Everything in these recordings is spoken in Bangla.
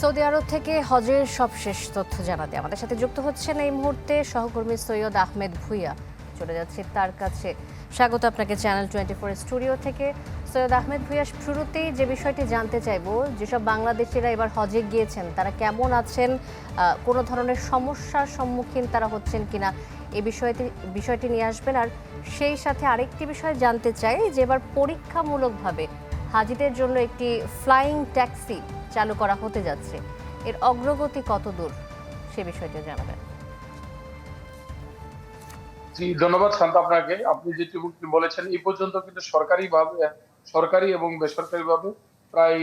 সৌদি আরব থেকে হজের সবশেষ তথ্য জানাতে আমাদের সাথে যুক্ত হচ্ছেন এই মুহূর্তে সহকর্মী সৈয়দ আহমেদ ভুইয়া। চলে যাচ্ছে তার কাছে। স্বাগত আপনাকে চ্যানেল টোয়েন্টি ফোর স্টুডিও থেকে। সৈয়দ আহমেদ ভুইয়া, শুরুতেই যে বিষয়টি জানতে চাইব, যেসব বাংলাদেশিরা এবার হজে গিয়েছেন, তারা কেমন আছেন কোনো ধরনের সমস্যার সম্মুখীন তারা হচ্ছেন কিনা এই বিষয়টি বিষয়টি নিয়ে আসবেন। আর সেই সাথে আরেকটি বিষয় জানতে চাই, যে এবার পরীক্ষামূলকভাবে হাজিদের জন্য একটি ফ্লাইং ট্যাক্সি চালু করা হতে যাচ্ছে। এর অগ্রগতি কত দূর? সে বিষয়টি জানাবেন। জি, ধন্যবাদ শান্ত আপনাকে। আপনি যেটুকু বলেছেন এই পর্যন্ত কিন্তু সরকারি ভাবে সরকারি এবং বেসরকারি ভাবে প্রায়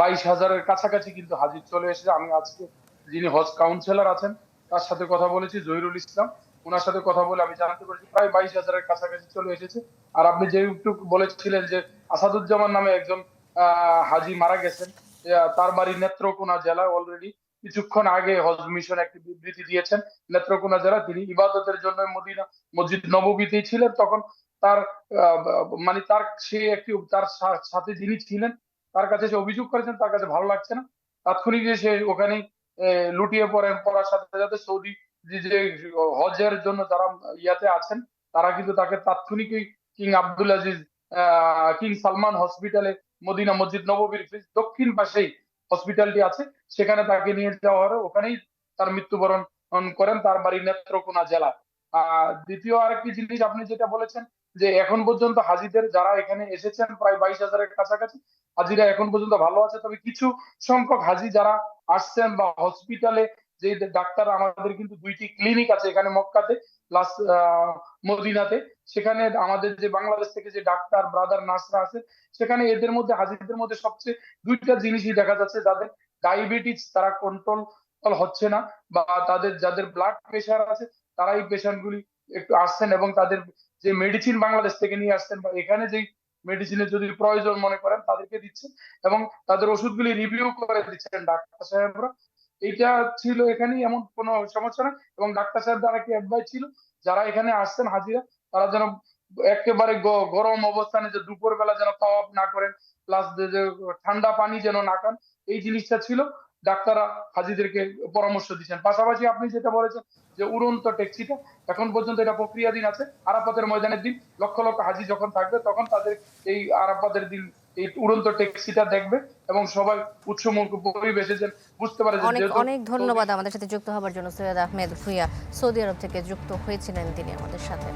বাইশ হাজারের কাছাকাছি কিন্তু হাজির চলে এসেছে। আমি আজকে যিনি হজ কাউন্সিলর আছেন, তার সাথে কথা বলেছি, জহিরুল ইসলাম। ওনার সাথে কথা বলে আমি জানতে পারছি, প্রায় বাইশ হাজারের কাছাকাছি চলে এসেছে। আর আপনি যে বলেছিলেন যে আসাদুজ্জামান নামে একজন হাজি মারা গেছেন। তার বাড়ি নেত্রকোনা জেলা অলরেডি কিছুক্ষণ আগে হজ মিশন একটি বিবৃতি দিয়েছেন। নেত্রকোনা জেলা তিনি ইবাদতের জন্য মদিনা, মসজিদ নববীতেই ছিলেন। তখন তার মানে তার সে একটি, তার সাথে যিনি ছিলেন, তার কাছে সে অভিযোগ করেছেন, তার কাছে ভালো লাগছে না। তাৎক্ষণিক যে সে ওখানে লুটিয়ে পড়েন, পড়ার সাথে সাথে সৌদি যে হজের জন্য যারা ইয়াতে আছেন, তারা কিন্তু তাকে তাৎক্ষণিকই কিং আব্দুল আজিজ কিং সালমান হসপিটালে মদিনা মসজিদ নববীর দক্ষিণ পাশেই হসপিটালটি আছে। সেখানে তাকে নিয়ে যাওয়া হলো ওখানেই তার মৃত্যুবরণ করেন। তার বাড়ি নেত্রকোনা জেলা। দ্বিতীয় আরেকটি জিনিস আপনি যেটা বলেছেন, যে এখন পর্যন্ত হাজিদের যারা এখানে এসেছেন, প্রায় বাইশ হাজারের কাছাকাছি, হাজিরা এখন পর্যন্ত ভালো আছে। তবে কিছু সংখ্যক হাজি যারা আসছেন বা হসপিটালে যে ডাক্তার আমাদের কিন্তু দুইটি ক্লিনিক আছে এখানে মক্কাতে প্লাস মদিনাতে। সেখানে আমাদের যে বাংলাদেশ থেকে যে ডাক্তার ব্রাদার নার্সরা আছে, সেখানে এদের মধ্যে, হাজিদের মধ্যে সবচেয়ে দুইটা জিনিসই দেখা যাচ্ছে, যাদের ডায়াবেটিস তারা কন্ট্রোল হচ্ছে না, বা তাদের, যাদের ব্লাড প্রেশার আছে তারা এই পেশেন্ট গুলি একটু আসছেন এবং তাদের যে মেডিসিন বাংলাদেশ থেকে নিয়ে আসছেন, বা এখানে যেই মেডিসিনের যদি প্রয়োজন মনে করেন, তাদেরকে দিচ্ছেন এবং তাদের ওষুধগুলি রিভিউ করে দিচ্ছেন ডাক্তার সাহেবরা। এইটা ছিল এখানেই, এমন কোনো সমস্যা না। এবং ডাক্তার সাহেব দ্বারা কি অ্যাডভাইস ছিল, যারা এখানে আসছেন হাজিরা, তারা যেন একেবারে গরম অবস্থানে যে দুপুর বেলা যেন খাওয়া না করেন প্লাস যে ঠান্ডা পানি যেন না খান, এই জিনিসটা ছিল। ডাক্তাররা হাজিদেরকে পরামর্শ দিচ্ছেন। পাশাপাশি আপনি যেটা বলেছেন যে উড়ন্ত ট্যাক্সিটা, এখন পর্যন্ত এটা প্রক্রিয়াধীন আছে। আরাফাতের ময়দানের দিন লক্ষ লক্ষ হাজি যখন থাকবে, তখন তাদের এই আরাফাতের দিন এই উড়ন্ত ট্যাক্সিটা দেখবে এবং সবাই উৎসমুখ পরিবেশে যেন বুঝতে পারে যে অনেক অনেক ধন্যবাদ আমাদের সাথে যুক্ত হওয়ার জন্য সৈয়দ আহমেদ ভুইয়া সৌদি আরব থেকে যুক্ত হয়েছিলেন তিনি আমাদের সাথে।